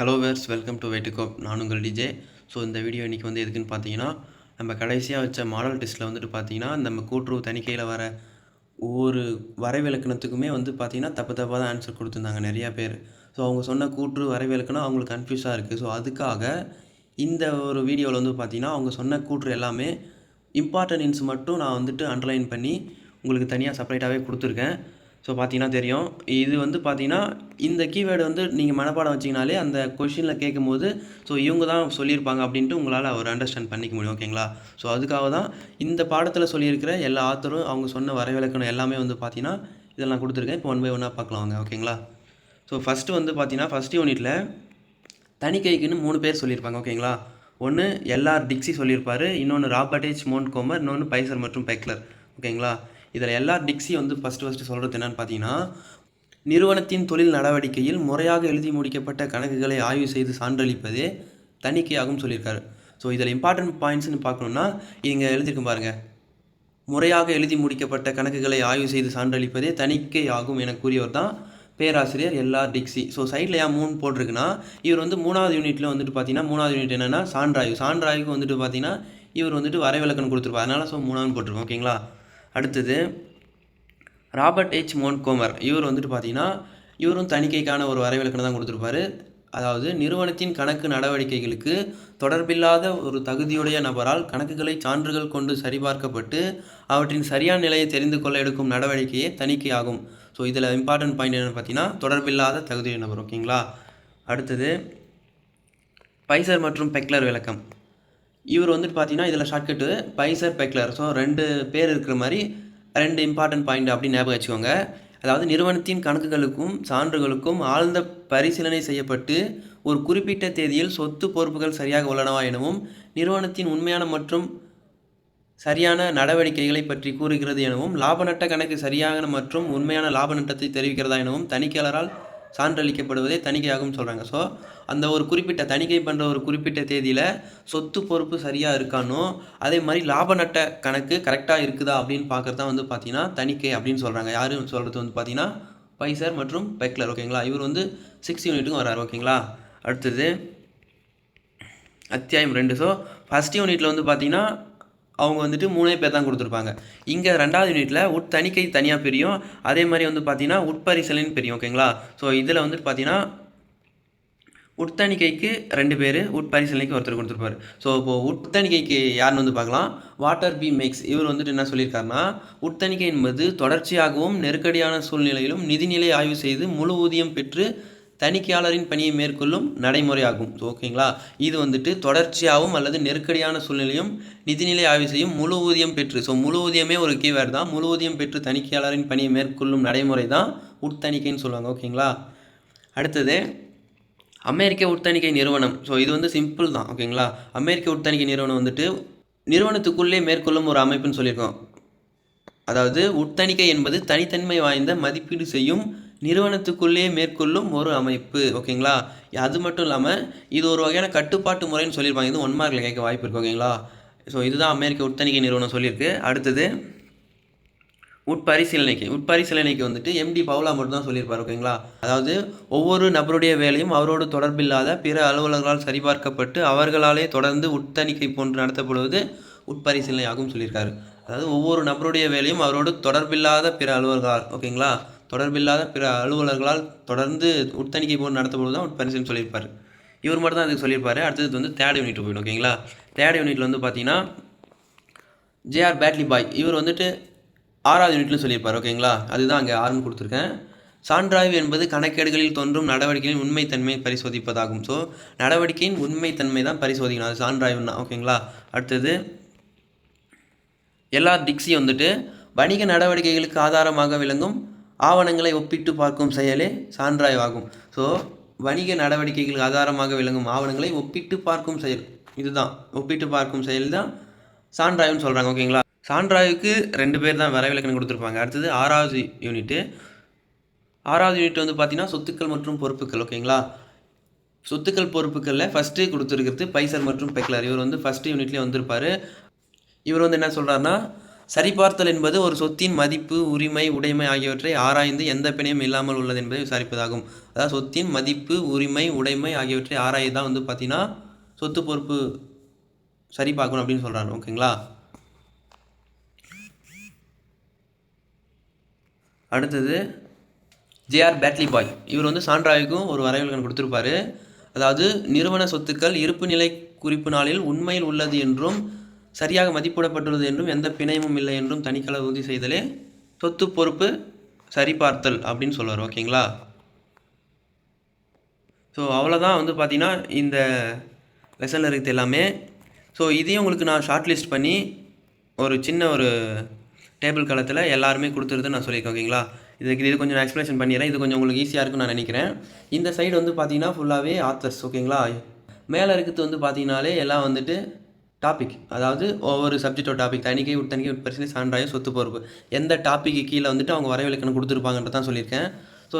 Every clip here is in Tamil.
ஹலோ வேர்ஸ் வெல்கம் டு வெயிட்டுகோப் நான் உங்கள் டிஜே ஸோ இந்த வீடியோ இன்றைக்கி வந்து எதுக்குன்னு பார்த்தீங்கன்னா நம்ம கடைசியாக வச்ச மாடல் டெஸ்ட்டில் வந்துட்டு பார்த்தீங்கன்னா நம்ம கூட்டுறவு தணிக்கையில் வர ஒவ்வொரு வரைவிலக்கணத்துக்குமே வந்து பார்த்தீங்கன்னா தப்பு தப்பாக தான் ஆன்சர் கொடுத்துருந்தாங்க நிறையா பேர். ஸோ அவங்க சொன்ன கூற்று வரைவிலக்கணம் அவங்களுக்கு கன்ஃபியூஸாக இருக்குது ஸோ அதுக்காக இந்த ஒரு வீடியோவில் வந்து பார்த்தீங்கன்னா அவங்க சொன்ன கூற்று எல்லாமே இம்பார்ட்டன்ஸ் மட்டும் நான் வந்துட்டு அண்டர்லைன் பண்ணி உங்களுக்கு தனியாக செப்பரேட்டாகவே கொடுத்துருக்கேன். ஸோ பார்த்தீங்கன்னா தெரியும். இது வந்து பார்த்தீங்கன்னா இந்த கீவேர்டு வந்து நீங்கள் மனப்பாடம் வச்சிங்கனாலே அந்த கொஷினில் கேட்கும்போது ஸோ இவங்க தான் சொல்லியிருப்பாங்க அப்படின்ட்டு உங்களால் ஒரு அண்டர்ஸ்டாண்ட் பண்ணிக்க முடியும் ஓகேங்களா ஸோ அதுக்காக தான் இந்த பாடத்தில் சொல்லியிருக்கிற எல்லா ஆத்தரும் அவங்க சொன்ன வரவிலக்கணம் எல்லாமே வந்து பார்த்தீங்கன்னா இதெல்லாம் நான் கொடுத்துருக்கேன். இப்போ ஒன் பை ஒன்னாக பார்க்கலாம் வாங்க ஓகேங்களா ஸோ ஃபஸ்ட்டு வந்து பார்த்தீங்கன்னா ஃபஸ்ட் யூனிட்டில் தனிக்கைக்குன்னு மூணு பேர் சொல்லியிருப்பாங்க ஓகேங்களா ஒன்று எல்ஆர் டிக்ஸி சொல்லியிருப்பாரு இன்னொன்று ராபர்டேஜ் மோன்ட் கோமர் இன்னொன்று பைசர் மற்றும் பெக்லர் ஓகேங்களா இதில் எல்ஆர் டிக்ஸி வந்து ஃபஸ்ட்டு ஃபஸ்ட்டு சொல்கிறது என்னன்னு பார்த்தீங்கன்னா நிறுவனத்தின் தொழில் நடவடிக்கையில் முறையாக எழுதி முடிக்கப்பட்ட கணக்குகளை ஆய்வு செய்து சான்றளிப்பதே தணிக்கையாகும் சொல்லியிருக்காரு. ஸோ இதில் இம்பார்ட்டன்ட் பாயிண்ட்ஸ்னு பார்க்கணுன்னா இங்கே எழுதியிருக்கும் பாருங்கள் முறையாக எழுதி முடிக்கப்பட்ட கணக்குகளை ஆய்வு செய்து சான்றளிப்பதே தணிக்கை ஆகும் என கூறியவர் தான் பேராசிரியர் எல்ஆர் டிக்ஸி. ஸோ சைடில் ஏன் மூணு போட்டிருக்குன்னா இவர் வந்து மூணாவது யூனிட்டில் வந்துட்டு பார்த்தீங்கன்னா மூணாவது யூனிட் என்னென்னா சான்றாய்வு. சான்றாய்வுக்கு வந்துட்டு பார்த்தீங்கன்னா இவர் வந்துட்டு வரைவிலக்கணம் கொடுத்துருப்பார். அதனால் ஸோ மூணாவது போட்டிருக்கோம். ஓகேங்களா அடுத்தது ராபர்ட் எச் மோன்கோமர் இவர் வந்துட்டு பார்த்தீங்கன்னா இவரும் தணிக்கைக்கான ஒரு வரைவிலக்கணம் தான் கொடுத்துருப்பாரு. அதாவது நிறுவனத்தின் கணக்கு நடவடிக்கைகளுக்கு தொடர்பில்லாத ஒரு தகுதியுடைய நபரால் கணக்குகளை சான்றுகள் கொண்டு சரிபார்க்கப்பட்டு அவற்றின் சரியான நிலையை தெரிந்து கொள்ள எடுக்கும் நடவடிக்கையே தணிக்கை ஆகும் ஸோ இதில் இம்பார்ட்டன்ட் பாயிண்ட் என்னென்னு பார்த்தீங்கன்னா தொடர்பில்லாத தகுதியுடைய நபர் ஓகேங்களா அடுத்தது பைசர் மற்றும் பெக்லர் விளக்கம். இவர் வந்துட்டு பார்த்தீங்கன்னா இதில் ஷார்ட்கட்டு பைசர் பெக்லர் ஸோ ரெண்டு பேர் இருக்கிற மாதிரி ரெண்டு இம்பார்ட்டன்ட் பாயிண்ட் அப்படின்னு ஞாபகம் வச்சுக்கோங்க. அதாவது நிறுவனத்தின் கணக்குகளுக்கும் சான்றுகளுக்கும் ஆழ்ந்த பரிசீலனை செய்யப்பட்டு ஒரு குறிப்பிட்ட தேதியில் சொத்து பொறுப்புகள் சரியாக உள்ளனவா எனவும் நிறுவனத்தின் உண்மையான மற்றும் சரியான நடவடிக்கைகளை பற்றி கூறுகிறது எனவும் லாப நட்ட கணக்கு சரியான மற்றும் உண்மையான லாப நட்டத்தை தெரிவிக்கிறதா எனவும் தணிக்கையாளரால் சான்றளிக்கப்படுவதே தணிக்கையாகும் சொல்கிறாங்க ஸோ அந்த ஒரு குறிப்பிட்ட தணிக்கை பண்ணுற ஒரு குறிப்பிட்ட தேதியில் சொத்து பொறுப்பு சரியாக இருக்கானோ அதே மாதிரி லாப நட்ட கணக்கு கரெக்டாக இருக்குதா அப்படின்னு பார்க்குறது தான் வந்து பார்த்தீங்கன்னா தணிக்கை அப்படின்னு சொல்கிறாங்க யாரும் சொல்கிறது வந்து பார்த்தீங்கன்னா பைசர் மற்றும் பெக்லர் ஓகேங்களா இவர் வந்து சிக்ஸ் யூனிட்டுக்கும் வராரு ஓகேங்களா அடுத்தது அத்தியாயம் ரெண்டு. ஸோ ஃபஸ்ட் யூனிட்டில் வந்து பார்த்தீங்கன்னா அவங்க வந்துட்டு மூணே பேர் தான் கொடுத்துருப்பாங்க. இங்கே ரெண்டாவது யூனிட்டில் உட்தணிக்கை தனியாக பிரியும். அதே மாதிரி வந்து பார்த்தீங்கன்னா உட்பரிசலின்னு பிரியும் ஓகேங்களா ஸோ இதில் வந்துட்டு பார்த்தீங்கன்னா உட்தணிக்கைக்கு ரெண்டு பேர் உட்பரிசீலனைக்கு ஒருத்தர் கொடுத்துருப்பாரு. ஸோ இப்போது உட்தணிக்கைக்கு யாருன்னு வந்து பார்க்கலாம் வாட்டர் பி மேக்ஸ் இவர் வந்துட்டு என்ன சொல்லியிருக்காருன்னா உட்தணிக்கை என்பது தொடர்ச்சியாகவும் நெருக்கடியான சூழ்நிலையிலும் நிதிநிலை ஆய்வு செய்து முழு ஊதியம் பெற்று தணிக்கையாளரின் பணியை மேற்கொள்ளும் நடைமுறையாகும். ஓகேங்களா? இது வந்துட்டு தொடர்ச்சியாகவும் அல்லது நெருக்கடியான சூழ்நிலையும் நிதிநிலை ஆய்வு செய்யும் முழு ஊதியம் பெற்று ஸோ முழு ஊதியமே ஒரு கீவேர்டு தான். முழு ஊதியம் பெற்று தணிக்கையாளரின் பணியை மேற்கொள்ளும் நடைமுறை தான் உட்தணிக்கைன்னு சொல்லுவாங்க. ஓகேங்களா? அடுத்தது அமெரிக்க உட்தணிக்கை நிறுவனம். ஸோ இது வந்து சிம்பிள் தான். ஓகேங்களா? அமெரிக்க உட்தணிக்கை நிறுவனம் வந்துட்டு நிறுவனத்துக்குள்ளே மேற்கொள்ளும் ஒரு அமைப்புன்னு சொல்லியிருக்கோம். அதாவது உட்தணிக்கை என்பது தனித்தன்மை வாய்ந்த மதிப்பீடு செய்யும் நிறுவனத்துக்குள்ளேயே மேற்கொள்ளும் ஒரு அமைப்பு ஓகேங்களா அது மட்டும் இல்லாமல் இது ஒரு வகையான கட்டுப்பாட்டு முறைன்னு சொல்லியிருப்பாங்க. இது ஒன் மார்க்கில் கேட்க வாய்ப்பு இருக்குது ஓகேங்களா ஸோ இதுதான் அமெரிக்க உட்தணிக்கை நிறுவனம் சொல்லியிருக்கு. அடுத்தது உட்பரிசீலனைக்கு. உட்பரிசீலனைக்கு வந்துட்டு எம்டி பவுலா மட்டும் தான் சொல்லியிருப்பார் ஓகேங்களா அதாவது ஒவ்வொரு நபருடைய வேலையும் அவரோடு தொடர்பில்லாத பிற அலுவலர்களால் சரிபார்க்கப்பட்டு அவர்களாலே தொடர்ந்து உட்தணிக்கை போன்று நடத்தப்படுவது உட்பரிசீலனை ஆகும் சொல்லியிருக்காரு. அதாவது ஒவ்வொரு நபருடைய வேலையும் அவரோடு தொடர்பில்லாத பிற அலுவலர்களால் ஓகேங்களா தொடர்பில்லாத பிற அலுவலர்களால் தொடர்ந்து உட்தணிக்கை போர் நடத்தப்படுவது தான் உட்பரிசீலனை சொல்லியிருப்பார். இவர் மட்டும் தான் அதுக்கு சொல்லியிருப்பார். அடுத்தது வந்து தேர்ட் யூனிட் போயிடும் ஓகேங்களா? தேர்ட் யூனிட்டில் வந்து பார்த்தீங்கன்னா ஜேஆர் பேட்லி பாய் இவர் வந்துட்டு ஆறாவது யூனிட்லையும் சொல்லியிருப்பார் ஓகேங்களா? அதுதான் அங்கே ஆறுன்னு கொடுத்துருக்கேன். சான்றாய்வு என்பது கணக்கேடுகளில் தோன்றும் நடவடிக்கையின் உண்மைத்தன்மை பரிசோதிப்பதாகும். ஸோ நடவடிக்கையின் உண்மைத்தன்மை தான் பரிசோதிக்கணும். அது சான்றாய்வுன்னா ஓகேங்களா? அடுத்தது எல்லா டிக்ஸி வந்துட்டு வணிக நடவடிக்கைகளுக்கு ஆதாரமாக விளங்கும் ஆவணங்களை ஒப்பிட்டு பார்க்கும் செயலே சான்றாய்வாகும். ஸோ வணிக நடவடிக்கைகளுக்கு ஆதாரமாக விளங்கும் ஆவணங்களை ஒப்பிட்டு பார்க்கும் செயல். இதுதான். ஒப்பிட்டு பார்க்கும் செயல் தான் சான்றாய்வுன்னு சொல்கிறாங்க ஓகேங்களா? சான்றாய்வுக்கு ரெண்டு பேர் தான் வரைவிலக்கணம் கொடுத்துருப்பாங்க. அடுத்தது ஆறாவது யூனிட்டு. ஆறாவது யூனிட் வந்து பார்த்தீங்கன்னா சொத்துக்கள் மற்றும் பொறுப்புகள் ஓகேங்களா? சொத்துக்கள் பொறுப்புகளில் ஃபஸ்ட்டு கொடுத்துருக்கிறது பைசர் மற்றும் பெக்லர். இவர் வந்து ஃபஸ்ட்டு யூனிட்லேயே வந்திருப்பார். இவர் வந்து என்ன சொல்கிறாருன்னா சரிபார்த்தல் என்பது ஒரு சொத்தின் மதிப்பு உரிமை உடைமை ஆகியவற்றை ஆராய்ந்து எந்த பிணையும் இல்லாமல் உள்ளது என்பதை விசாரிப்பதாகும். அதாவது சொத்தின் மதிப்பு உரிமை உடைமை ஆகியவற்றை ஆராய்ந்து தான் வந்து பார்த்தீங்கன்னா சொத்து பொறுப்பு சரி பார்க்கணும் அப்படின்னு சொல்கிறாங்க ஓகேங்களா? அடுத்தது ஜேஆர் பேட்லி பாய் இவர் வந்து சான்றாய்க்கும் ஒரு வரைவிலக்கணம் கொடுத்துருப்பாரு. அதாவது நிறுவன சொத்துக்கள் இருப்பு நிலை குறிப்பு நாளில் உண்மையில் உள்ளது என்றும் சரியாக மதிப்பிடப்பட்டுள்ளது என்றும் எந்த பிணையமும் இல்லை என்றும் தனிக்கள உறுதி செய்தலே சொத்து பொறுப்பு சரிபார்த்தல் அப்படின்னு சொல்லுவார் ஓகேங்களா? ஸோ அவ்வளோதான் வந்து பார்த்தீங்கன்னா இந்த லெசனில் இருக்கிறது எல்லாமே. ஸோ இதையும் உங்களுக்கு நான் ஷார்ட் லிஸ்ட் பண்ணி ஒரு சின்ன ஒரு டேபிள் காலத்தில் எல்லாருமே கொடுத்துருது நான் சொல்லியிருக்கேன் ஓகேங்களா? இதுக்கு இது கொஞ்சம் நான் எக்ஸ்ப்ளனேஷன் பண்ணிடுறேன். இது கொஞ்சம் உங்களுக்கு ஈஸியாக இருக்கும்னு நான் நினைக்கிறேன். இந்த சைடு வந்து பார்த்தீங்கன்னா ஃபுல்லாகவே ஆத்தர்ஸ் ஓகேங்களா? மேலே இருக்கிறது வந்து பார்த்தீங்கனாலே எல்லாம் வந்துட்டு டாபிக் அதாவது ஒவ்வொரு சப்ஜெக்டோட டாபிக் தணிக்கை உட்தணிக்கை உட்பரிசனை சான்றாயம் சொத்து பொறுப்பு. எந்த டாப்பிக்கு கீழே வந்துட்டு அவங்க வரைவிலக்கணம் கொடுத்துருப்பாங்கன்றது தான் சொல்லியிருக்கேன். ஸோ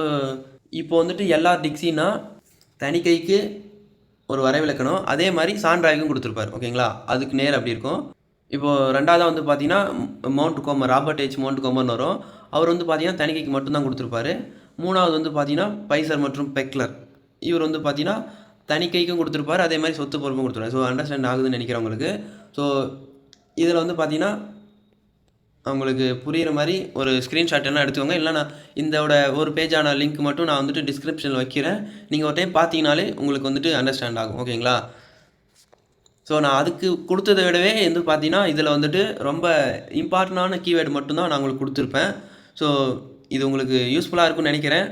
இப்போ வந்துட்டு எல்லா டிக்ஸினா தணிக்கைக்கு ஒரு வரைவிலக்கணம் அதே மாதிரி சான்றாய்க்கும் கொடுத்துருப்பாரு. ஓகேங்களா? அதுக்கு நேர் அப்படி இருக்கும். இப்போது ரெண்டாவதாக வந்து பார்த்தீங்கன்னா மவுண்ட் கோமர் ராபர்ட் ஹெச் மவுண்ட் கோமர்னு வரும். அவர் வந்து பார்த்தீங்கன்னா தணிக்கைக்கு மட்டும்தான் கொடுத்துருப்பாரு. மூணாவது வந்து பார்த்தீங்கன்னா பைசர் மற்றும் பெக்லர் இவர் வந்து பார்த்தீங்கன்னா தணிக்கைக்கும் கொடுத்துருப்பாரு அதே மாதிரி சொத்து பொறுப்பும் கொடுத்துருவாரு ஸோ அண்டர்ஸ்டாண்ட் ஆகுதுன்னு நினைக்கிறவங்களுக்கு ஸோ இதில் வந்து பார்த்தீங்கன்னா அவங்களுக்கு புரிகிற மாதிரி ஒரு ஸ்க்ரீன்ஷாட் எல்லாம் எடுத்துக்கோங்க. இல்லைனா இந்தோட ஒரு பேஜான லிங்க் மட்டும் நான் வந்துட்டு டிஸ்கிரிப்ஷனில் வைக்கிறேன். நீங்கள் ஒரு டைம் பார்த்தீங்கனாலே உங்களுக்கு வந்துட்டு அண்டர்ஸ்டாண்ட் ஆகும். ஓகேங்களா ஸோ நான் அதுக்கு கொடுத்ததை விடவே வந்து பார்த்தீங்கன்னா இதில் வந்துட்டு ரொம்ப இம்பார்ட்டண்டான கீவேர்டு மட்டும்தான் நான் உங்களுக்கு கொடுத்துருப்பேன். ஸோ இது உங்களுக்கு யூஸ்ஃபுல்லாக இருக்கும்னு நினைக்கிறேன்.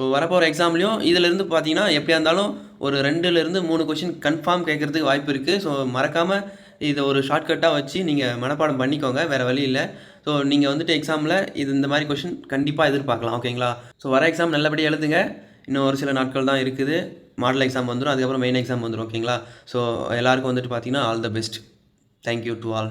ஸோ வரப்போகிற எக்ஸாம்லேயும் இதிலேருந்து பார்த்தீங்கன்னா எப்படியா இருந்தாலும் ஒரு ரெண்டுலேருந்து மூணு கொஷின் கன்ஃபார்ம் கேட்குறதுக்கு வாய்ப்பு இருக்குது ஸோ மறக்காமல் இதை ஒரு ஷார்ட்கட்டாக வச்சு நீங்கள் மனப்பாடம் பண்ணிக்கோங்க. வேறு வழி இல்லை. ஸோ நீங்கள் வந்துட்டு எக்ஸாமில் இது இந்த மாதிரி கொஷின் கண்டிப்பாக எதிர்பார்க்கலாம். ஓகேங்களா ஸோ வர எக்ஸாம் நல்லபடியாக எழுதுங்க. இன்னும் ஒரு சில நாட்கள் தான் இருக்குது. மாடல் எக்ஸாம் வந்துடும் அதுக்கப்புறம் மெயின் எக்ஸாம் வந்துடும் ஓகேங்களா ஸோ எல்லாருக்கும் வந்துட்டு பார்த்தீங்கன்னா all the best thank you to all